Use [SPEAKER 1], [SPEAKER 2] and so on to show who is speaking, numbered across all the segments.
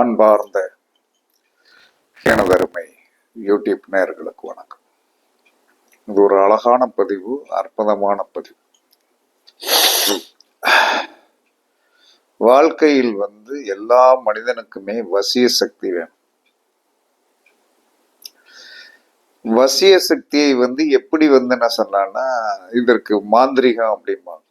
[SPEAKER 1] அன்பார்ந்த எனதருமை யூடியூப் நேயர்களுக்கு வணக்கம். இது ஒரு அழகான பதிவு அற்புதமான பதிவு. வாழ்க்கையில் வந்து எல்லா மனிதனுக்குமே வசிய சக்தி வேணும். வசிய சக்தியை வந்து எப்படி வந்து என்ன சொன்னான்னா இதற்கு மாந்திரிகம் அப்படிம்பாங்க.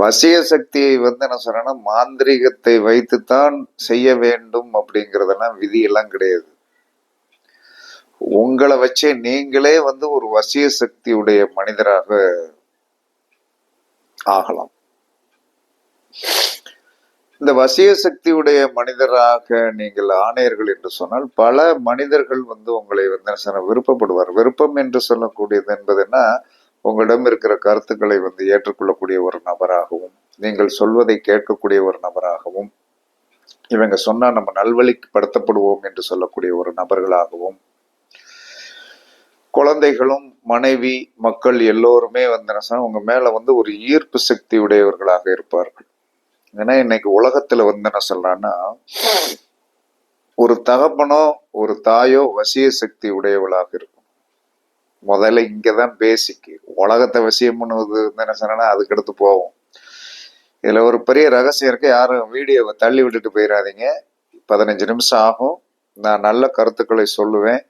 [SPEAKER 1] வசிய சக்தியை வந்து என்ன சொல்றேன்னா மாந்திரிகத்தை வைத்துத்தான் செய்ய வேண்டும் அப்படிங்கறதெல்லாம் விதியெல்லாம் கிடையாது. உங்களை வச்சே நீங்களே வந்து ஒரு வசிய சக்தியுடைய மனிதராக ஆகலாம். இந்த வசிய சக்தியுடைய மனிதராக நீங்கள் ஆணையர்கள் என்று சொன்னால் பல மனிதர்கள் வந்து உங்களை வந்து சொன்ன விருப்பப்படுவார். விருப்பம் என்று சொல்லக்கூடியது என்பதுன்னா உங்களிடம் இருக்கிற கருத்துக்களை வந்து ஏற்றுக்கொள்ளக்கூடிய ஒரு நபராகவும் நீங்கள் சொல்வதை கேட்கக்கூடிய ஒரு நபராகவும் இவங்க சொன்னா நம்ம நல்வழிப்படுத்தப்படுவோம் என்று சொல்லக்கூடிய ஒரு நபர்களாகவும் குழந்தைகளும் மனைவி மக்கள் எல்லோருமே வந்து என்ன உங்க மேல வந்து ஒரு ஈர்ப்பு சக்தி உடையவர்களாக இருப்பார்கள். ஏன்னா இன்னைக்கு உலகத்துல வந்து என்ன சொல்றான்னா ஒரு தகப்பனோ ஒரு தாயோ வசிய சக்தி உடையவளாக இருக்கும் முதல்ல இங்கே தான் பேசிக்கு உலகத்தை விஷயம் பண்ணுவது வந்து என்ன சொன்னா அதுக்கடுத்து போவோம். இதில் ஒரு பெரிய ரகசியம் இருக்கு. யாரும் வீடியோவை தள்ளி விட்டுட்டு போயிடாதீங்க பதினஞ்சு நிமிஷம் ஆகும். நான் நல்ல கருத்துக்களை சொல்லுவேன்.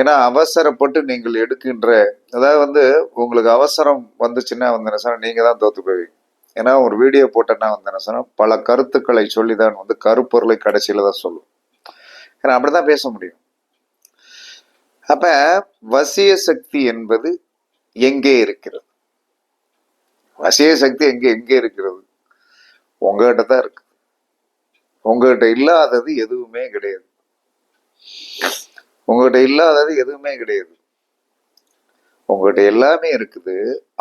[SPEAKER 1] ஏன்னா அவசரப்பட்டு நீங்கள் எடுக்கின்ற அதாவது வந்து உங்களுக்கு அவசரம் வந்துச்சுன்னா வந்து என்ன சொன்னால் நீங்கள் தான் தோத்து போவீங்க. ஏன்னா ஒரு வீடியோ போட்டேன்னா வந்து என்ன சொன்னால் பல கருத்துக்களை சொல்லி தான் வந்து கருப்பொருளை கடைசியில் தான் சொல்லும். ஏன்னா அப்படிதான் பேச முடியும். அப்ப வசிய சக்தி என்பது எங்கே இருக்கிறது? வசிய சக்தி எங்க எங்கே இருக்கிறது? உங்ககிட்ட தான் இருக்கு. உங்ககிட்ட இல்லாதது எதுவுமே கிடையாது. உங்ககிட்ட இல்லாதது எதுவுமே கிடையாது. உங்ககிட்ட எல்லாமே இருக்குது.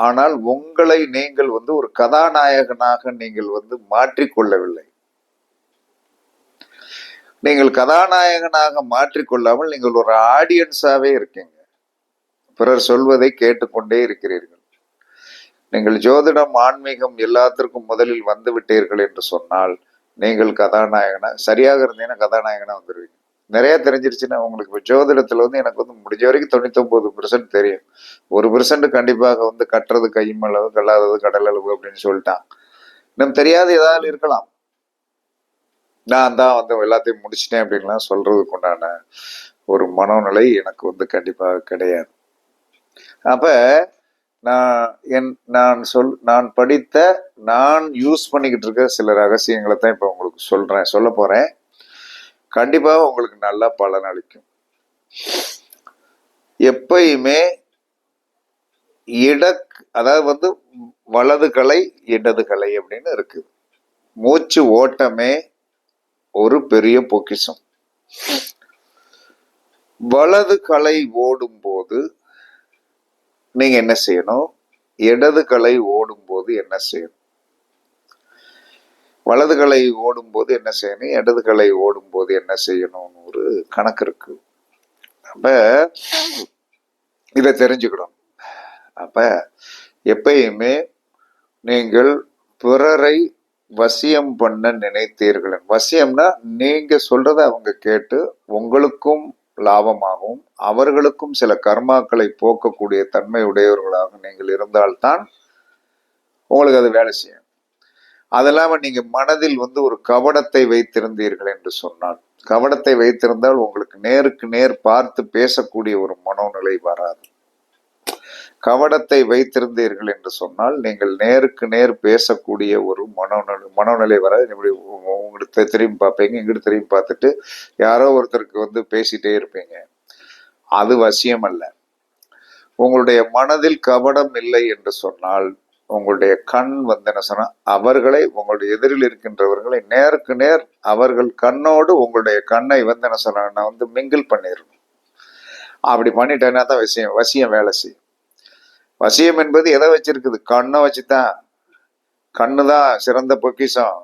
[SPEAKER 1] ஆனால் உங்களை நீங்கள் வந்து ஒரு கதாநாயகனாக நீங்கள் வந்து மாற்றிக்கொள்ளவில்லை. நீங்கள் கதாநாயகனாக மாற்றிக்கொள்ளாமல் நீங்கள் ஒரு ஆடியன்ஸாகவே இருக்கீங்க. பிறர் சொல்வதை கேட்டுக்கொண்டே இருக்கிறீர்கள். நீங்கள் ஜோதிடம் ஆன்மீகம் எல்லாத்திற்கும் முதலில் வந்து விட்டீர்கள் என்று சொன்னால் நீங்கள் கதாநாயகனா சரியாக இருந்தீங்கன்னா கதாநாயகனா வந்துடுவீங்க நிறைய தெரிஞ்சிருச்சுன்னா உங்களுக்கு இப்போ ஜோதிடத்தில் வந்து எனக்கு வந்து முடிஞ்ச வரைக்கும் தொண்ணூத்தொம்பது பெர்சன்ட் தெரியும். ஒரு பெர்சன்ட் கண்டிப்பாக வந்து கட்டுறது கையும் அளவு கல்லாதது கடல் அளவு அப்படின்னு சொல்லிட்டான். இன்னும் தெரியாத ஏதாவது இருக்கலாம். நான் தான் வந்து எல்லாத்தையும் முடிச்சிட்டேன் அப்படின்லாம் சொல்கிறதுக்கு உண்டான ஒரு மனோநிலை எனக்கு வந்து கண்டிப்பாக கிடையாது. அப்போ நான் என் நான் சொல் நான் படித்த நான் யூஸ் பண்ணிக்கிட்டு இருக்க சில ரகசியங்களை தான் இப்போ உங்களுக்கு சொல்கிறேன் சொல்ல போகிறேன் கண்டிப்பாக உங்களுக்கு நல்லா பலன் அளிக்கும். எப்பயுமே இட அதாவது வந்து வலது கலை இடது கலை அப்படின்னு இருக்குது. மூச்சு ஓட்டமே ஒரு பெரிய பொக்கிஷம். வலது கலை ஓடும் போது நீங்க என்ன செய்யணும்? இடது கலை ஓடும் போது என்ன செய்யணும்? வலது கலை ஓடும் போது என்ன செய்யணும்? இடது கலை ஓடும் போது என்ன செய்யணும்னு ஒரு கணக்கு இருக்கு. அப்ப இதை தெரிஞ்சுக்கணும். அப்ப எப்பயுமே நீங்கள் பிறரை வசியம் பண்ண நினைத்தீர்கள். வசியம்னா நீங்க சொல்றத அவங்க கேட்டு உங்களுக்கும் லாபமாகவும் அவர்களுக்கும் சில கர்மாக்களை போக்கக்கூடிய தன்மை உடையவர்களாக நீங்கள் இருந்தால்தான் உங்களுக்கு அது வேலை செய்யும். அது இல்லாமல் நீங்க மனதில் வந்து ஒரு கவடத்தை வைத்திருந்தீர்கள் என்று சொன்னால் கவடத்தை வைத்திருந்தால் உங்களுக்கு நேருக்கு நேர் பார்த்து பேசக்கூடிய ஒரு மனோநிலை வராது. கவடத்தை வைத்திருந்தீர்கள் என்று சொன்னால் நீங்கள் நேருக்கு நேர் பேசக்கூடிய ஒரு மனோநிலை மனோநிலை வராது. இப்படி உங்களுக்கு திரும்பி பார்ப்பீங்க இங்கிட்டு திரும்பி பார்த்துட்டு யாரோ ஒருத்தருக்கு வந்து பேசிட்டே இருப்பீங்க. அது வசியம் அல்ல உங்களுடைய மனதில் கவடம் இல்லை என்று சொன்னால் உங்களுடைய கண் வந்து என்ன சொன்னா அவர்களை உங்களுடைய எதிரில் இருக்கின்றவர்களை நேருக்கு நேர் அவர்கள் கண்ணோடு உங்களுடைய கண்ணை வந்து என்ன சொன்னா வந்து மிங்கிள் பண்ணிடணும் அப்படி பண்ணிட்டேன்னா தான் விஷயம் வசியம் வேலை செய்யும். வசியம் என்பது எதை வச்சிருக்குது? கண்ணை வச்சு தான் கண்ணு தான் சிறந்த பொக்கிஷம்.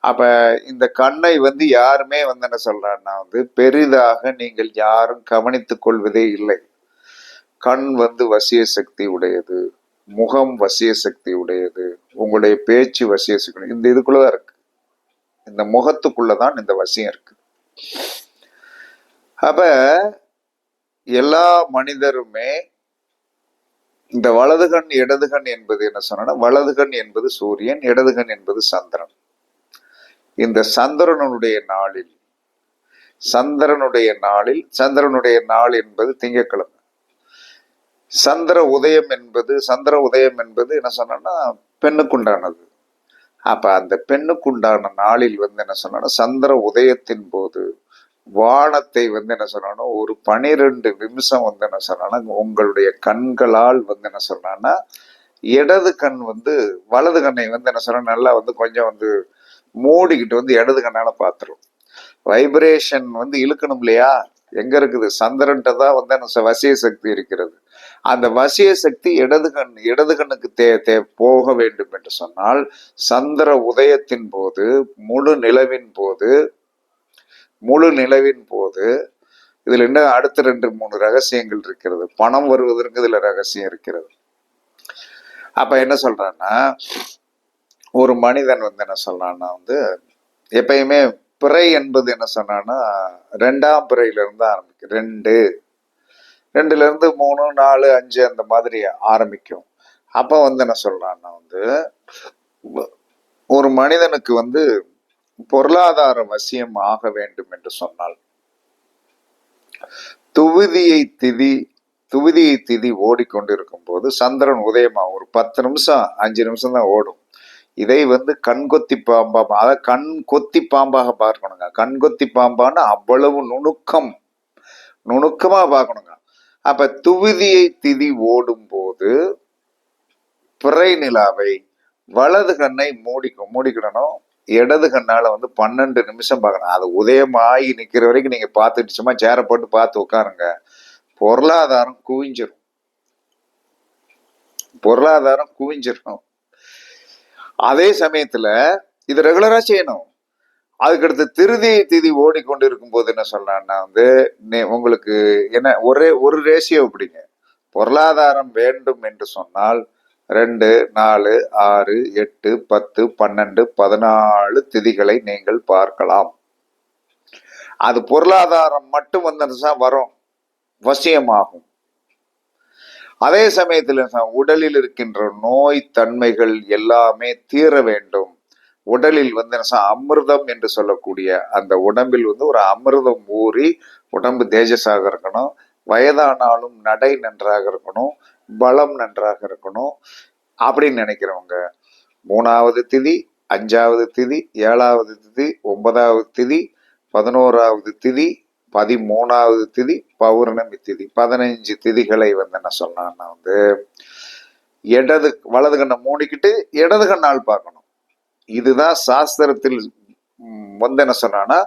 [SPEAKER 1] அப்போ இந்த கண்ணை வந்து யாருமே வந்து என்ன சொல்கிறான்னா வந்து பெரிதாக நீங்கள் யாரும் கவனித்து கொள்வதே இல்லை. கண் வந்து வசிய சக்தி உடையது. முகம் வசிய சக்தி உடையது. உங்களுடைய பேச்சு வசிய சக்தி இந்த இதுக்குள்ளதான் இருக்கு. இந்த முகத்துக்குள்ளதான் இந்த வசியம் இருக்கு. அப்ப எல்லா மனிதருமே இந்த வலதுகண் இடதுகண் என்பது என்ன சொன்னா வலதுகண் என்பது சூரியன் இடதுகண் என்பது சந்திரன். இந்த சந்திரனுடைய நாளில் சந்திரனுடைய நாளில் சந்திரனுடைய நாள் என்பது திங்கட்கிழமை. சந்திர உதயம் என்பது சந்திர உதயம் என்பது என்ன சொன்னா பெண்ணுக்குண்டானது அப்ப அந்த பெண்ணுக்குண்டான நாளில் வந்து என்ன சொன்னா சந்திர உதயத்தின் போது வானத்தை வந்து என்ன சொல்லணும்? ஒரு பனிரெண்டு நிமிஷம் வந்து என்ன சொன்னா உங்களுடைய கண்களால் வந்து என்ன சொல்லணும்னா இடது கண் வந்து வலது கண்ணை வந்து என்ன சொன்னா நல்லா வந்து கொஞ்சம் வந்து மூடிக்கிட்டு வந்து இடது கண்ணால பாத்துரும் வைப்ரேஷன் வந்து இழுக்கணும் இல்லையா? எங்க இருக்குது? சந்திரன்ட்ட தான் வந்து என்ன வசிய சக்தி இருக்கிறது. அந்த வசிய சக்தி இடது கண் இடது கண்ணுக்கு தே தே போக வேண்டும் என்று சொன்னால் சந்திர உதயத்தின் போது முழு நிலவின் போது முழு நிலவின் போது இதில் என்ன அடுத்த ரெண்டு மூணு ரகசியங்கள் இருக்கிறது. பணம் வருவதற்கு இதில் ரகசியம் இருக்கிறது. அப்போ என்ன சொல்கிறான்னா ஒரு மனிதன் வந்து என்ன சொல்கிறான்னா வந்து எப்பயுமே பிறை என்பது என்ன சொன்னான்னா ரெண்டாம் பிறையிலேருந்து ஆரம்பிக்கும். ரெண்டு. ரெண்டுலேருந்து மூணு நாலு அஞ்சு அந்த மாதிரி ஆரம்பிக்கும். அப்போ வந்து என்ன சொல்கிறான்னா வந்து ஒரு மனிதனுக்கு வந்து பொருளாதார வசியம் ஆக வேண்டும் என்று சொன்னால் துவிதியை திதி துவிதியை திதி ஓடிக்கொண்டிருக்கும் போது சந்திரன் உதயமா ஒரு பத்து நிமிஷம் அஞ்சு நிமிஷம் தான் ஓடும். இதை வந்து கண்கொத்தி பாம்பா அதை கண் கொத்தி பாம்பாக பார்க்கணுங்க. கண்கொத்தி பாம்பான்னு அவ்வளவு நுணுக்கம் நுணுக்கமா பார்க்கணுங்க. அப்ப துவிதியை திதி ஓடும் போது பிறை நிலாவை வலது கண்ணை மூடிக்கும் மூடிக்கிடணும். இடது கண்ணால வந்து பன்னெண்டு நிமிஷம் பார்க்கணும். அது உதயமாகி நிற்கிற வரைக்கும் நீங்கள் பார்த்துட்டு சும்மா சேரை போட்டு பார்த்து உட்காருங்க. பொருளாதாரம் குவிஞ்சிரும். பொருளாதாரம் குவிஞ்சிரும். அதே சமயத்தில் இது ரெகுலராக செய்யணும். அதுக்கடுத்து திருதி திதி ஓடிக்கொண்டு போது என்ன சொல்றான்னா வந்து நே- உங்களுக்கு என்ன ஒரே ஒரு ரேஷியோ பிடிங்க. பொருளாதாரம் வேண்டும் என்று சொன்னால் ரெண்டு நாலு ஆறு எட்டு பத்து பன்னெண்டு பதினாலு திதிகளை நீங்கள் பார்க்கலாம். அது பொருளாதாரம் மட்டும் வந்து வரும். வசியமாகும் அதே சமயத்தில் உடலில் இருக்கின்ற நோய் தன்மைகள் எல்லாமே தீர வேண்டும். உடலில் வந்து அமிர்தம் என்று சொல்லக்கூடிய அந்த உடம்பில் வந்து ஒரு அமிர்தம் ஊறி உடம்பு தேஜஸாக இருக்கணும். வயதானாலும் நடை நன்றாக இருக்கணும். பலம் நன்றாக இருக்கணும் அப்படின்னு நினைக்கிறவங்க. மூணாவது திதி அஞ்சாவது திதி ஏழாவது திதி ஒன்பதாவது திதி பதினோராவது திதி பதிமூணாவது திதி பௌர்ணமி திதி. பதினஞ்சு திதிகளை வந்து என்ன சொன்னான்னா வந்து இடது வலது கண்ணை மூடிக்கிட்டு இடது கண்ணால் பார்க்கணும். இதுதான் சாஸ்திரத்தில் வந்து என்ன சொன்னான்னா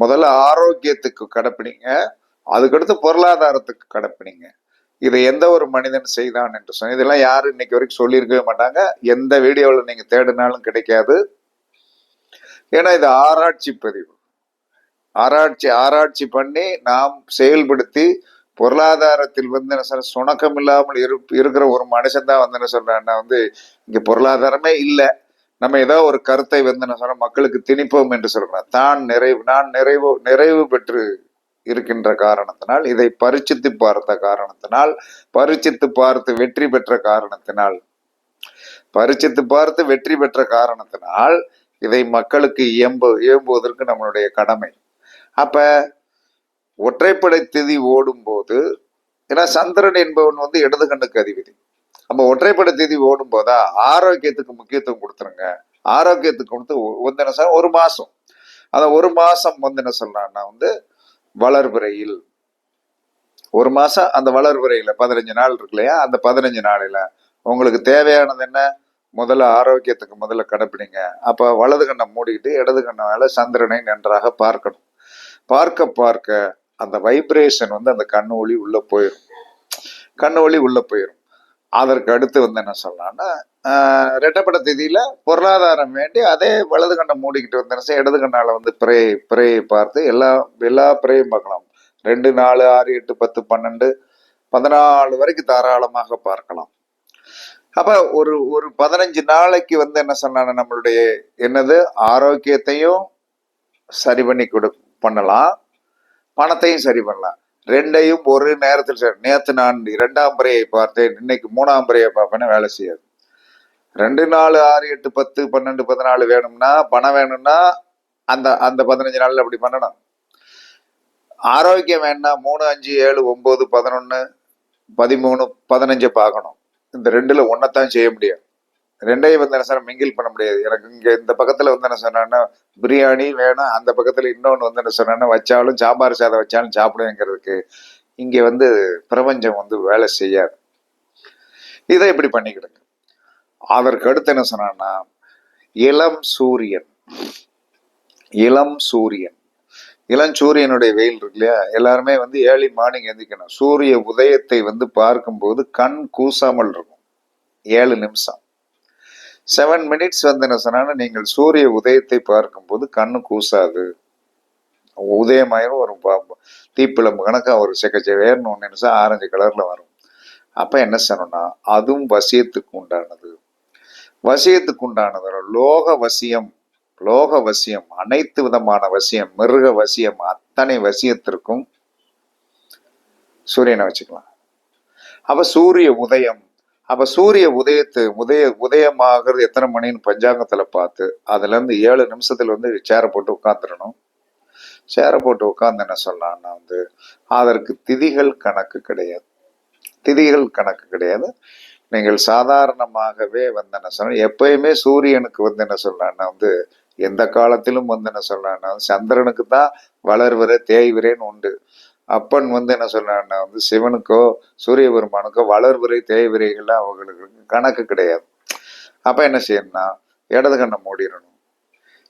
[SPEAKER 1] முதல்ல ஆரோக்கியத்துக்கு கடைப்பிடிங்க அதுக்கடுத்து பொருளாதாரத்துக்கு கடைப்பிடிங்க. இதை எந்த ஒரு மனிதன் செய்தான் என்று சொன்ன இதெல்லாம் யாரும் இன்னைக்கு வரைக்கும் சொல்லியிருக்கவே மாட்டாங்க. எந்த வீடியோவில் நீங்க தேடினாலும் கிடைக்காது. ஏன்னா இது ஆராய்ச்சி பதிவு. ஆராய்ச்சி ஆராய்ச்சி பண்ணி நாம் செயல்படுத்தி பொருளாதாரத்தில் வந்து என்ன சொல்ற சுணக்கம் இல்லாமல் இரு இருக்கிற ஒரு மனுஷன் தான் வந்து என்ன சொல்றான்னா வந்து இங்கே பொருளாதாரமே இல்லை. நம்ம ஏதோ ஒரு கருத்தை வந்து என்ன சொல்றோம் மக்களுக்கு திணிப்போம் என்று சொல்றோம் தான் நிறைவு நான் நிறைவு நிறைவு பெற்று இருக்கின்ற காரணத்தினால் இதை பரிச்சித்து பார்த்த காரணத்தினால் பரிச்சித்து பார்த்து வெற்றி பெற்ற காரணத்தினால். பரிச்சித்து பார்த்து வெற்றி பெற்ற காரணத்தினால் இதை மக்களுக்கு இயம்பு இயம்புவதற்கு நம்மளுடைய கடமை. அப்ப ஒற்றைப்படை திதி ஓடும்போது ஏன்னா சந்திரன் என்பவன் வந்து இடது கண்ணுக்கு அதிபதி. அப்ப ஒற்றைப்படை திதி ஓடும் போதா ஆரோக்கியத்துக்கு முக்கியத்துவம் கொடுத்துருங்க. ஆரோக்கியத்துக்கு கொடுத்து வந்து என்ன சொல்ற ஒரு மாசம். அந்த ஒரு மாசம் வந்து என்ன சொல்றான்னா வந்து வளர்பிறையில் ஒரு மாசம் அந்த வளர்பிறையில பதினஞ்சு நாள் இருக்கு இல்லையா? அந்த பதினஞ்சு நாளில உங்களுக்கு தேவையானது என்ன? முதல்ல ஆரோக்கியத்துக்கு முதல்ல கடைப்பிடிங்க. அப்ப வலது கண்ணை மூடிக்கிட்டு இடது கண்ணால சந்திரனை நன்றாக பார்க்கணும். பார்க்க பார்க்க அந்த வைப்ரேஷன் வந்து அந்த கண்ணு ஒளி உள்ள போயிடும் கண்ணு ஒளி உள்ள போயிடும் அதற்கு அடுத்து வந்து என்ன சொல்லலாம்னா ரெட்டப்பட திதியில பொருளாதாரம் வேண்டி அதே வலது கண்ணை மூடிக்கிட்டு வந்தேன் இடது கண்ணால வந்து பிரே பிறையை பார்த்து எல்லா எல்லா பிரேயும் பார்க்கலாம். ரெண்டு நாலு ஆறு எட்டு பத்து பன்னெண்டு பதினாலு வரைக்கும் தாராளமாக பார்க்கலாம். அப்ப ஒரு ஒரு பதினஞ்சு நாளைக்கு வந்து என்ன சொன்னான நம்மளுடைய என்னது? ஆரோக்கியத்தையும் சரி பண்ணி கொடு பண்ணலாம். பணத்தையும் சரி பண்ணலாம். ரெண்டையும் ஒரு நேரத்தில் சரி நேற்று நான் இரண்டாம் முறையை பார்த்தேன் இன்னைக்கு மூணாம் முறையை பார்ப்பேன்னு வேலை செய்யாது. ரெண்டு நாலு ஆறு எட்டு பத்து பன்னெண்டு பதினாலு வேணும்னா பணம் வேணும்னா அந்த அந்த பதினஞ்சு நாளில் அப்படி பண்ணணும். ஆரோக்கியம் வேணா மூணு அஞ்சு ஏழு ஒம்பது பதினொன்று பதிமூணு பதினஞ்சு பார்க்கணும். இந்த ரெண்டுல ஒன்னத்தான் செய்ய முடியும். ரெண்டையும் வந்து என்ன சொன்னா மிங்கில் பண்ண முடியாது. எனக்கு இங்க இந்த பக்கத்துல வந்து என்ன சொன்னா பிரியாணி வேணும். அந்த பக்கத்துல இன்னொன்று வந்து என்ன சொன்னா வச்சாலும் சாம்பார் சாதம் வச்சாலும் சாப்பிடுவேங்கிறதுக்கு இங்க வந்து பிரபஞ்சம் வந்து வேலை செய்யாது. இதை இப்படி பண்ணிக்கிடுங்க. அதற்கு அடுத்து என்ன சொன்னான்னா இளம் சூரியன். இளம் சூரியன். இளம் சூரியனுடைய வெயில் இருக்கு இல்லையா? எல்லாருமே வந்து ஏர்லி மார்னிங் எந்திக்கணும். சூரிய உதயத்தை வந்து பார்க்கும்போது கண் கூசாமல் இருக்கும். ஏழு நிமிஷம். செவன் மினிட்ஸ் வந்து என்ன சொன்னா நீங்கள் சூரிய உதயத்தை பார்க்கும்போது கண்ணு கூசாது. உதயமாயிரும் ஒரு தீப்பிளம்பு கணக்காக ஒரு ஒரு செக்கச்சவேர்னு ஒன்று நிமிஷம் ஆரஞ்சு கலர்ல வரும். அப்ப என்ன சொன்னோம்னா அதுவும் வசியத்துக்கு உண்டானது. வசியத்துக்கு உண்டானது லோக வசியம் லோக வசியம் அனைத்து விதமான வசியம் மிருக வசியம் அத்தனை வசியத்திற்கும் சூரியனை வச்சுக்கலாம். அப்ப சூரிய உதயம் அப்ப சூரிய உதயத்து உதய உதயமாகிறது எத்தனை மணின்னு பஞ்சாங்கத்துல பார்த்து அதுல இருந்து ஏழு நிமிஷத்துல வந்து சேரை போட்டு உட்காந்துடணும் சேரை போட்டு உட்காந்து என்ன சொல்லலாம்னா வந்து அதற்கு திதிகள் கணக்கு கிடையாது. திதிகள் கணக்கு கிடையாது. நீங்கள் சாதாரணமாகவே வந்து என்ன சொல்ல எப்பயுமே சூரியனுக்கு வந்து என்ன சொல்லலாம்னா வந்து எந்த காலத்திலும் வந்து என்ன சொல்லலாம்னா சந்திரனுக்கு தான் வளர்வரே தேய்விரேன்னு உண்டு. அப்பன் வந்து என்ன சொல்றான்னா வந்து சிவனுக்கோ சூரிய பெருமானுக்கோ வளர்விரை தேய்விரைகள்லாம் அவங்களுக்கு கணக்கு கிடையாது. அப்ப என்ன செய்யணும்னா இடது கண்ணை மூடிடணும்.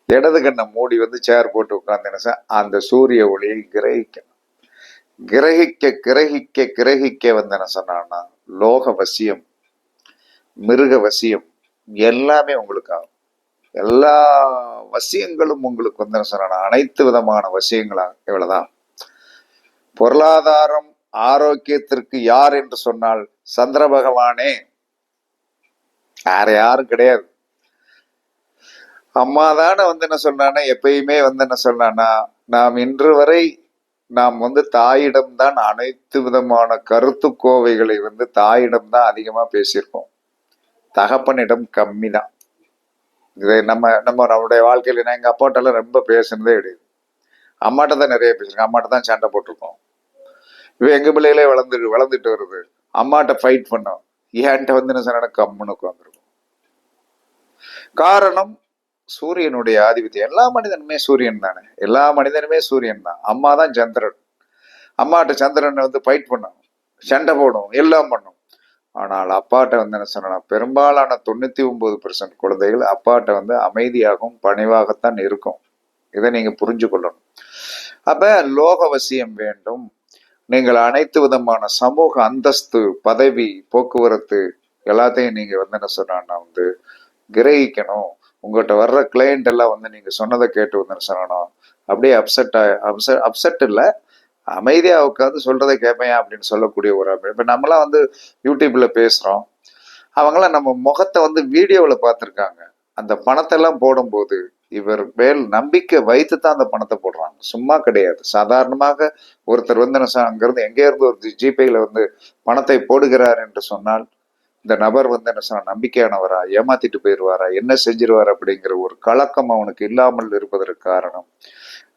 [SPEAKER 1] இடது கண்ணை மூடி வந்து சேர் போட்டு உட்கார்ந்து என்ன அந்த சூரிய ஒளியை கிரகிக்கணும். கிரகிக்க கிரகிக்க கிரகிக்க வந்து என்ன சொன்னான்னா லோக வசியம் மிருக வசியம் எல்லாமே உங்களுக்கு ஆகும். எல்லா வசியங்களும் உங்களுக்கு வந்து என்ன சொன்னா அனைத்து விதமான வசியங்களா இவ்வளவுதான். பொருளாதாரம் ஆரோக்கியத்திற்கு யார் என்று சொன்னால் சந்திர பகவானே. வேற யாரும் கிடையாது. அம்மா தானே வந்து என்ன சொன்னான்னா எப்பயுமே வந்து என்ன சொன்னான்னா நாம் இன்று வரை நாம் வந்து தாயிடம்தான் அனைத்து விதமான கருத்து கோவைகளை வந்து தாயிடம்தான் அதிகமா பேசியிருக்கோம். தகப்பனிடம் கம்மி தான் இதை நம்ம நம்ம நம்மளுடைய வாழ்க்கையில் நான் எங்கள் அப்பாட்டெல்லாம் ரொம்ப பேசுனதே கிடையாது. அம்மாட்ட தான் நிறைய பேசிருக்கேன் அம்மாட்ட தான் சண்டை போட்டிருக்கோம். இவ எங்கள் பிள்ளைகளே வளர்ந்து வளர்ந்துட்டு வருது. அம்மாட்ட ஃபைட் பண்ணோம். ஏன்ட்ட வந்து என்ன சொன்னா கம்முன்னு உட்காந்துருக்கும் காரணம் சூரியனுடைய ஆதிபத்தியம். எல்லா மனிதனுமே சூரியன் தானே. எல்லா மனிதனுமே சூரியன் தான். அம்மா தான் சந்திரன். அம்மாட்ட சந்திரனை வந்து ஃபைட் பண்ணும். சண்டை போடும் எல்லாம் பண்ணும். ஆனால் அப்பாட்ட வந்து என்ன சொன்னா பெரும்பாலான தொண்ணூற்றி ஒன்பது பெர்சன்ட் குழந்தைகள் அப்பாட்ட வந்து அமைதியாகவும் பணிவாகத்தான் இருக்கும். இதை நீங்கள் புரிஞ்சு கொள்ளணும் அப்போ லோகவசியம் வேண்டும். நீங்கள் அனைத்து விதமான சமூக அந்தஸ்து பதவி போக்குவரத்து எல்லாத்தையும் நீங்கள் வந்து என்ன சொன்னா வந்து கிரகிக்கணும். உங்கள்கிட்ட வர்ற கிளையண்ட் எல்லாம் வந்து நீங்கள் சொன்னதை கேட்டு வந்து என்ன சொல்லணும் அப்படியே அப்செட் அப்செட் அப்செட் இல்லை. அமைதியா உட்காந்து சொல்றதை கேட்பேன் அப்படின்னு சொல்லக்கூடிய ஒரு அமைப்பு. இப்போ நம்மளாம் வந்து யூடியூப்ல பேசுறோம். அவங்களாம் நம்ம முகத்தை வந்து வீடியோவில் பார்த்துருக்காங்க. அந்த பணத்தை எல்லாம் போடும்போது இவர் மேல் நம்பிக்கை வைத்து தான் அந்த பணத்தை போடுறாங்க. சும்மா கிடையாது. சாதாரணமாக ஒருத்தர் வந்து என்ன சொன்னா, அங்கிருந்து ஒரு ஜிபேயில் வந்து பணத்தை போடுகிறார் என்று சொன்னால் இந்த நபர் வந்து என்ன சொன்ன நம்பிக்கையானவரா ஏமாத்திட்டு போயிடுவாரா என்ன செஞ்சிருவார் அப்படிங்கிற ஒரு கலக்கம் அவனுக்கு இல்லாமல் இருப்பதற்கு காரணம்.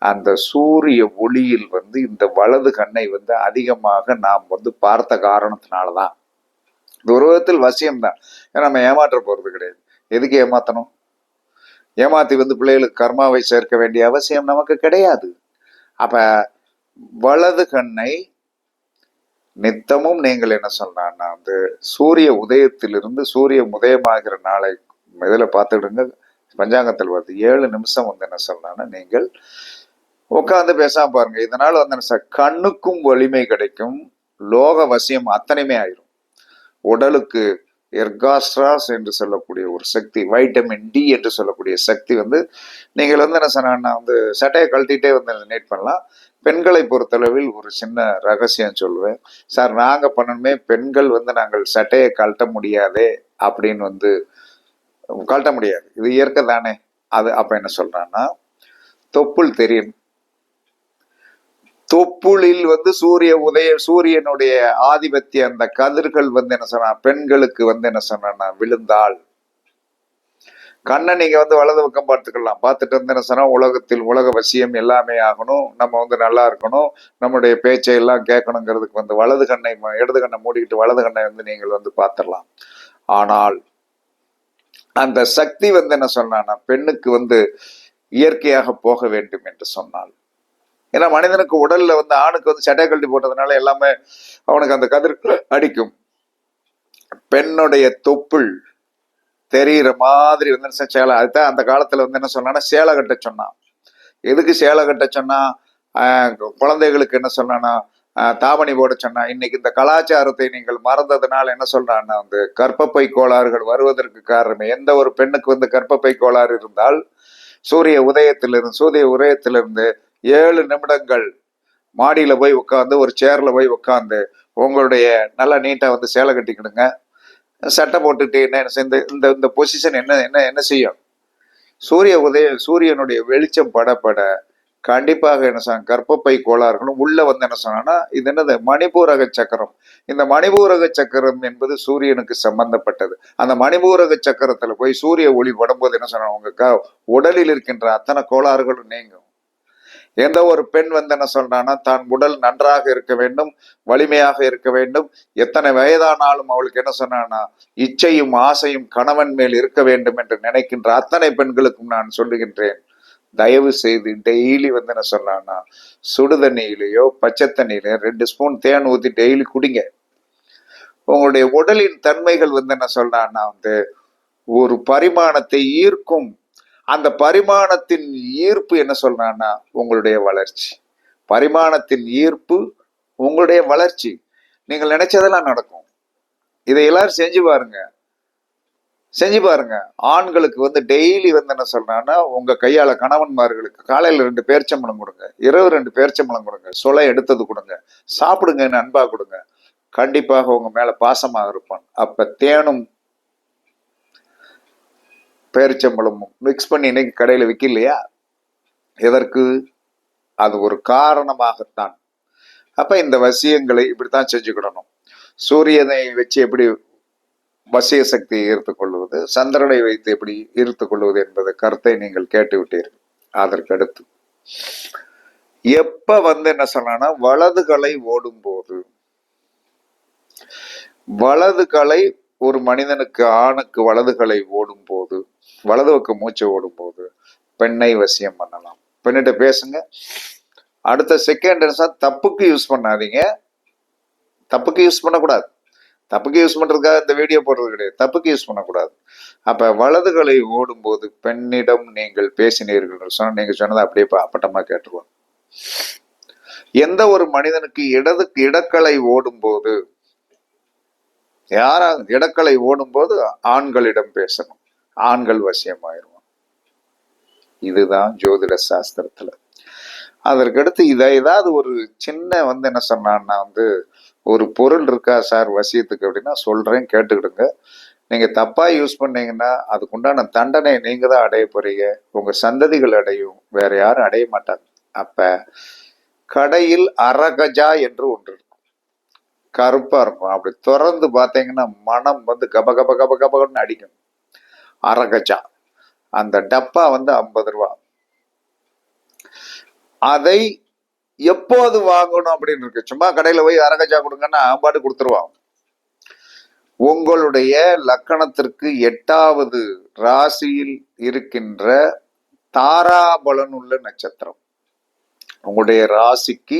[SPEAKER 1] அந்த சூரிய ஒளியில் வந்து இந்த வலது கண்ணை வந்து அதிகமாக நாம் வந்து பார்த்த காரணத்தினால தான் ஒரு விதத்தில் வசியம்தான். ஏன்னா நம்ம ஏமாற்ற போகிறது கிடையாது. எதுக்கு ஏமாத்தணும்? ஏமாத்தி வந்து பிள்ளைகளுக்கு கர்மாவை சேர்க்க வேண்டிய அவசியம் நமக்கு கிடையாது. அப்ப வலது கண்ணை நித்தமும் நீங்கள் என்ன சொன்னா வந்து சூரிய உதயத்திலிருந்து சூரிய உதயமாகிற நாளை இதில் பார்த்துடுங்க பஞ்சாங்கத்தில் வருது. ஏழு நிமிஷம் வந்து என்ன சொல்லலாம்னா நீங்கள் உட்காந்து பேசாம பாருங்க. இதனால வந்து என்ன கண்ணுக்கும் வலிமை கிடைக்கும். லோக வசியம் அத்தனையுமே ஆயிரும். உடலுக்கு எர்காஸ்ட்ராஸ் என்று சொல்லக்கூடிய ஒரு சக்தி வைட்டமின் டி என்று சொல்லக்கூடிய சக்தி வந்து நீங்கள் வந்து என்ன சொன்னா வந்து சட்டையை கழட்டிட்டே வந்து நேட் பண்ணலாம். பெண்களை பொறுத்தளவில் ஒரு சின்ன ரகசியம் சொல்லுவேன் சார் நாங்கள் பண்ணணுமே பெண்கள் வந்து நாங்கள் சட்டையை கழட்ட முடியாதே அப்படின்னு வந்து கழட்ட முடியாது. இது இயற்கை தானே. அது அப்போ என்ன சொல்கிறான்னா தொப்புள் தெரியும். தொப்புளில் வந்து சூரிய உதய சூரியனுடைய ஆதிபத்திய அந்த கதிர்கள் வந்து என்ன சொன்னா பெண்களுக்கு வந்து என்ன சொன்னா விழுந்தாள். கண்ணை நீங்க வந்து வலது பக்கம் பார்த்துக்கலாம். பார்த்துட்டு வந்து என்ன சொன்னா உலகத்தில் உலக வசியம் எல்லாமே ஆகணும். நம்ம வந்து நல்லா இருக்கணும். நம்முடைய பேச்சை எல்லாம் கேட்கணுங்கிறதுக்கு வந்து வலது கண்ணை ம- இடது கண்ணை மூடிக்கிட்டு வலது கண்ணை வந்து நீங்கள் வந்து பார்த்துடலாம். ஆனால் அந்த சக்தி வந்து என்ன சொன்னான்னா பெண்ணுக்கு வந்து இயற்கையாக போக வேண்டும் என்று சொன்னால் ஏன்னா மனிதனுக்கு உடல்ல வந்து ஆணுக்கு வந்து சட்டை கழட்டி போட்டதுனால எல்லாமே அவனுக்கு அந்த கதிர் அடிக்கும். பெண்ணுடைய தொப்புள் தெரிகிற மாதிரி வந்து சேலை அதுதான் அந்த காலத்துல வந்து என்ன சொன்னான்னா சேலை கட்ட சொன்னான் எதுக்கு சேலை கட்ட சொன்னா? குழந்தைகளுக்கு என்ன சொன்னான்னா தாமணி தாவணி போட சொன்னா. இன்னைக்கு இந்த கலாச்சாரத்தை நீங்கள் மறந்ததுனால என்ன சொல்றான்னா வந்து கற்பப்பை கோளாறுகள் வருவதற்கு காரணமே எந்த ஒரு பெண்ணுக்கு வந்து கற்பப்பை கோளாறு இருந்தால் சூரிய உதயத்திலிருந்து சூரிய உதயத்திலிருந்து ஏழு நிமிடங்கள் மாடியில் போய் உட்காந்து ஒரு சேரில் போய் உட்காந்து உங்களுடைய நல்லா நீட்டாக வந்து சேலை கட்டிக்கிடுங்க. சட்டை போட்டுட்டு என்ன செய்ய- இந்த இந்த இந்த பொசிஷன் என்ன என்ன என்ன செய்யும்? சூரிய உதய சூரியனுடைய வெளிச்சம் படப்பட கண்டிப்பாக என்ன சொன்ன கர்ப்பப்பை கோளாறுகளும் உள்ளே வந்து என்ன சொன்னா இது என்னது? மணிபூரக சக்கரம். இந்த மணிபூரக சக்கரம் என்பது சூரியனுக்கு சம்பந்தப்பட்டது. அந்த மணிபூரக சக்கரத்தில் போய் சூரிய ஒளி படும்போது என்ன சொன்னா உங்க க- உடலில் இருக்கின்ற அத்தனை கோளாறுகளும் நீங்கும். எந்த ஒரு பெண் வந்து என்ன சொல்றான்னா தான் உடல் நன்றாக இருக்க வேண்டும் வலிமையாக இருக்க வேண்டும். எத்தனை வயதானாலும் அவளுக்கு என்ன சொன்னான்னா இச்சையும் ஆசையும் கணவன் மேல் இருக்க வேண்டும் என்று நினைக்கின்ற அத்தனை பெண்களுக்கும் நான் சொல்லுகின்றேன். தயவு செய்து டெய்லி வந்து என்ன சொன்னான்னா சுடு தண்ணியிலேயோ பச்சை தண்ணியிலையோ ரெண்டு ஸ்பூன் தேன் ஊத்தி டெய்லி குடிங்க. உங்களுடைய உடலின் தன்மைகள் வந்து என்ன சொல்றான்னா வந்து ஒரு பரிமாணத்தை ஈர்க்கும் அந்த பரிமாணத்தின் ஈர்ப்பு என்ன சொல்றான்னா உங்களுடைய வளர்ச்சி. பரிமாணத்தின் ஈர்ப்பு உங்களுடைய வளர்ச்சி. நீங்கள் நினைச்சதெல்லாம் நடக்கும். இதை எல்லாரும் செஞ்சு பாருங்க. செஞ்சு பாருங்க. ஆண்களுக்கு வந்து டெய்லி வந்து என்ன சொல்றான்னா உங்க கையால கணவன்மார்களுக்கு காலையில ரெண்டு பேர்ச்சம்பளம் கொடுங்க. இரவு ரெண்டு பேர்ச்சம்பளம் கொடுங்க. சுளை எடுத்தது கொடுங்க. சாப்பிடுங்க அன்பா கொடுங்க. கண்டிப்பாக உங்க மேல பாசமாக இருப்பான். அப்ப தேனும் பேரிச்சம்பழமும் மிக்ஸ் பண்ணி இன்னைக்கு கடையில் விற்கலையா எதற்கு? அது ஒரு காரணமாகத்தான். அப்போ இந்த வசியங்களை இப்படித்தான் செஞ்சுக்கிடணும். சூரியனை வச்சு எப்படி வசிய சக்தியை ஈர்த்து கொள்வது சந்திரனை வைத்து எப்படி ஈர்த்துக் கொள்வது என்பது கருத்தை நீங்கள் கேட்டு விட்டீர்கள் அதற்கு அடுத்து எப்ப வந்து என்ன சொன்னா வலதுகளை ஓடும்போது ஓடும் போது ஒரு மனிதனுக்கு ஆணுக்கு வலதுகளை ஓடும் போது வலது பக்கம் மூச்சை ஓடும் போது பெண்ணை வசியம் பண்ணலாம். பெண்ணிட்ட பேசுங்க. அடுத்த செகண்ட் தப்புக்கு யூஸ் பண்ணாதீங்க. தப்புக்கு யூஸ் பண்ணக்கூடாது. தப்புக்கு யூஸ் பண்றதுக்காக இந்த வீடியோ போடுறது கிடையாது. தப்புக்கு யூஸ் பண்ணக்கூடாது. அப்ப வலதுகளை ஓடும்போது பெண்ணிடம் நீங்கள் பேசினீர்கள் சொன்ன நீங்க சொன்னதை அப்படியே ப- அப்பட்டமா கேட்டுருவோம். எந்த ஒரு மனிதனுக்கு இடது இடக்கலை ஓடும்போது யாரா இடக்கலை ஓடும்போது ஆண்களிடம் பேசணும். ஆண்கள் வசியமாயிருவான். இதுதான் ஜோதிட சாஸ்திரத்துல. அதற்கடுத்து இதை ஏதாவது ஒரு சின்ன வந்து என்ன சொன்னான்னா வந்து ஒரு பொருள் இருக்கா சார் வசியத்துக்கு அப்படின்னா சொல்றேன் கேட்டுக்கிடுங்க. நீங்க தப்பா யூஸ் பண்ணீங்கன்னா அதுக்குண்டான தண்டனை நீங்க தான் அடைய போறீங்க. உங்க சந்ததிகள் அடையும் வேற யாரும் அடைய மாட்டாங்க. அப்ப கடையில் அரகஜா என்று ஒன்று கருப்பாக இருக்கும். அப்படி திறந்து பார்த்தீங்கன்னா மனம் வந்து கப கப கப கபன்னு அடிக்கும். அரகச்சா அந்த டப்பா வந்து ஐம்பது ரூபா. அதை எப்போது வாங்கணும் அப்படின்னு இருக்கு. சும்மா கடையில் போய் அரகச்சா கொடுங்கன்னா பாட்டு கொடுத்துருவான் உங்களுடைய லக்கணத்திற்கு எட்டாவது ராசியில் இருக்கின்ற தாராபலன் உள்ள நட்சத்திரம். உங்களுடைய ராசிக்கு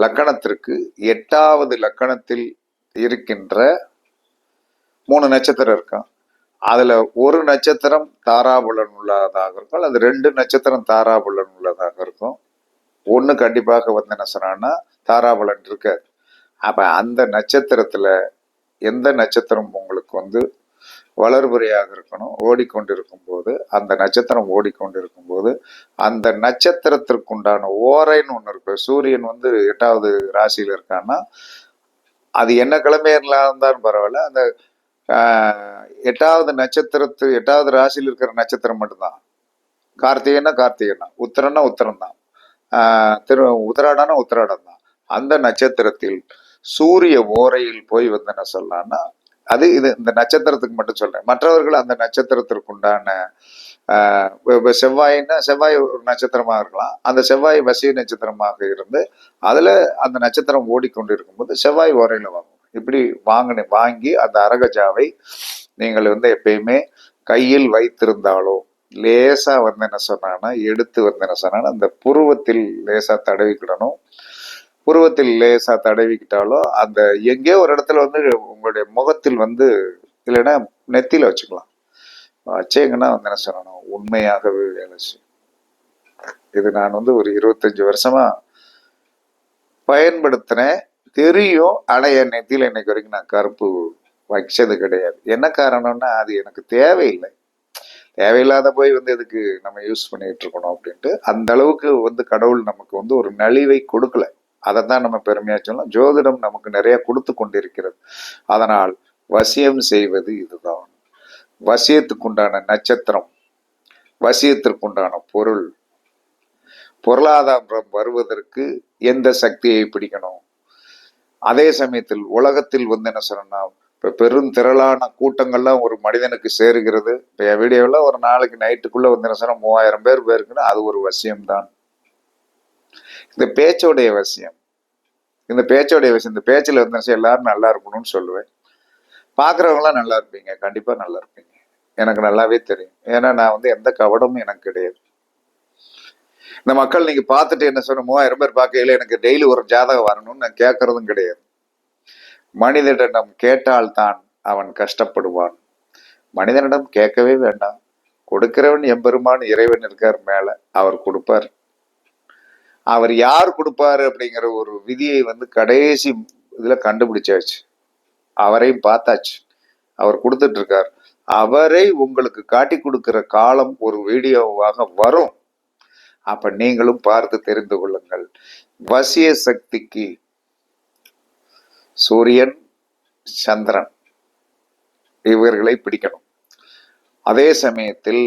[SPEAKER 1] லக்கணத்திற்கு எட்டாவது லக்கணத்தில் இருக்கின்ற மூணு நட்சத்திரம் இருக்கும் அதுல ஒரு நட்சத்திரம் தாராபலன் உள்ளதாக இருக்கும் அது ரெண்டு நட்சத்திரம் தாராபுலன் உள்ளதாக இருக்கும். ஒன்று கண்டிப்பாக வந்து என்ன சொன்னான்னா தாராபலன் இருக்காது அப்ப அந்த நட்சத்திரத்துல எந்த நட்சத்திரம் உங்களுக்கு வந்து வளர்புறையாக இருக்கணும். ஓடிக்கொண்டிருக்கும் போது அந்த நட்சத்திரம் ஓடிக்கொண்டிருக்கும் போது அந்த நட்சத்திரத்திற்குண்டான ஓரைன்னு ஒன்று இருக்கு. சூரியன் வந்து எட்டாவது ராசியில் இருக்கான்னா அது என்ன கிழமையில இருந்தாலும் பரவாயில்ல. அந்த எட்டாவது நட்சத்திரத்து எட்டாவது ராசியில் இருக்கிற நட்சத்திரம் மட்டும்தான். கார்த்திகைன்னா கார்த்திகைன்னா உத்திரன்னா உத்திரம் தான் திரு உத்திராடனா உத்திராடம் தான் அந்த நட்சத்திரத்தில் சூரிய ஓரையில் போய் வந்து என்ன சொல்லலாம்னா அது இது இந்த நட்சத்திரத்துக்கு மட்டும் சொல்றேன். மற்றவர்கள் அந்த நட்சத்திரத்திற்கு உண்டான ஆஹ், செவ்வாய் ஒரு நட்சத்திரமாக இருக்கலாம். அந்த செவ்வாய் வசிய நட்சத்திரமாக இருந்து அதில் அந்த நட்சத்திரம் ஓடிக்கொண்டு இருக்கும்போது செவ்வாய் உரையில் வாங்கும். இப்படி வாங்கின வாங்கி அந்த அரகஜாவை நீங்கள் வந்து எப்பயுமே கையில் வைத்திருந்தாலோ லேசாக வந்து என்ன சொன்னான்னா எடுத்து வந்து என்ன சொன்னான்னா அந்த புருவத்தில் லேசாக தடவிக்கிடணும். புருவத்தில் லேசா தடவிக்கிட்டாலோ அந்த எங்கேயோ ஒரு இடத்துல வந்து உங்களுடைய முகத்தில் வந்து இல்லைன்னா நெத்தியில வச்சுக்கலாம். வச்சேங்கன்னா வந்து என்ன சொல்லணும்? உண்மையாகவே வேலை செய்யும். இது நான் வந்து ஒரு இருபத்தஞ்சு வருஷமா பயன்படுத்தினேன். தெரியும் ஆனா என் நெத்தியில இன்னைக்கு வரைக்கும் நான் கருப்பு வச்சது கிடையாது. என்ன காரணம்னா அது எனக்கு தேவையில்லை. தேவையில்லாத போய் வந்து இதுக்கு நம்ம யூஸ் பண்ணிட்டு இருக்கணும் அப்படின்ட்டு அந்த அளவுக்கு வந்து கடவுள் நமக்கு வந்து ஒரு நலிவை கொடுக்கல. அதை தான் நம்ம பெருமையா சொல்லலாம் ஜோதிடம் நமக்கு நிறைய கொடுத்து கொண்டிருக்கிறது. அதனால் வசியம் செய்வது இதுதான். வசியத்துக்குண்டான நட்சத்திரம் வசியத்திற்குண்டான பொருள். பொருளாதாரம் வருவதற்கு எந்த சக்தியை பிடிக்கணும்? அதே சமயத்தில் உலகத்தில் வந்து என்ன சொல்லணும்னா பெரும் திரளான கூட்டங்கள்லாம் ஒரு மனிதனுக்கு சேருகிறது. இப்போ என் வீடியோவில் ஒரு நாளைக்கு நைட்டுக்குள்ள வந்து என்ன சொன்னால் மூவாயிரம் பேர் போயிருக்குன்னா அது ஒரு வசியம்தான். இந்த பேச்சோடைய வசியம் இந்த பேச்சோடைய வசியம் இந்த பேச்சில் வந்து எல்லாரும் நல்லா இருக்கணும்னு சொல்லுவேன். பார்க்குறவங்களாம் நல்லா இருப்பீங்க. கண்டிப்பாக நல்லா இருப்பீங்க. எனக்கு நல்லாவே தெரியும். ஏன்னா நான் வந்து எந்த கவடமும் எனக்கு கிடையாது. இந்த மக்கள் நீங்கள் பார்த்துட்டு என்ன சொன்ன மூவாயிரம் பேர் பார்க்கையில எனக்கு டெய்லி ஒரு ஜாதகம் வரணும்னு நான் கேட்கறதும் கிடையாது. மனிதனிடம் கேட்டால்தான் அவன் கஷ்டப்படுவான். மனிதனிடம் கேட்கவே வேண்டாம். கொடுக்கிறவன் எம்பெருமான் இறைவன் இருக்கார் மேலே. அவர் கொடுப்பார். அவர் யார் கொடுப்பாரு அப்படிங்கிற ஒரு விதியை வந்து கடைசி இதுல கண்டுபிடிச்சாச்சு. அவரையும் பார்த்தாச்சு. அவர் கொடுத்துட்டு இருக்கார் அவரை உங்களுக்கு காட்டி கொடுக்கிற காலம் ஒரு வீடியோவாக வரும். அப்ப நீங்களும் பார்த்து தெரிந்து கொள்ளுங்கள். வசிய சக்திக்கு சூரியன் சந்திரன் இவர்களை பிடிக்கணும். அதே சமயத்தில்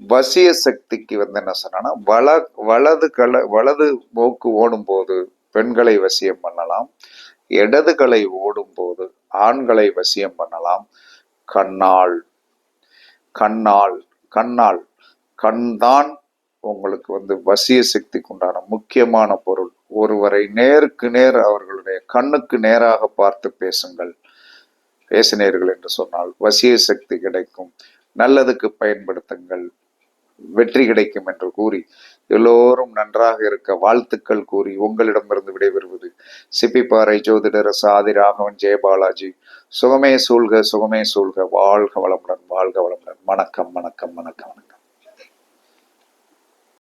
[SPEAKER 1] வசிய சக்திக்கு வந்து என்ன சொன்னா வல வலது கல வலது போக்கு ஓடும் போது பெண்களை வசியம் பண்ணலாம் இடது கலை ஓடும் போது ஆண்களை வசியம் பண்ணலாம். கண்ணால் கண்ணால் கண்ணால் கண்தான் உங்களுக்கு வந்து வசிய சக்திக்கு உண்டான முக்கியமான பொருள். ஒருவரை நேருக்கு நேர் அவர்களுடைய கண்ணுக்கு நேராக பார்த்து பேசுங்கள். பேசினீர்கள் என்று சொன்னால் வசிய சக்தி கிடைக்கும். நல்லதுக்கு பயன்படுத்துங்கள். வெற்றி கிடைக்கும் என்று கூறி எல்லோரும் நன்றாக இருக்க வாழ்த்துக்கள் கூறி உங்களிடமிருந்து விடைபெறுவது சிப்பிப்பாறை ஜோதிடர் சாதி ராகவன் ஜெயபாலாஜி சுகமே சூழ்க சுகமே சூழ்க. வாழ்க வளமுடன் வாழ்க வளமுடன். வணக்கம் வணக்கம் வணக்கம் வணக்கம்.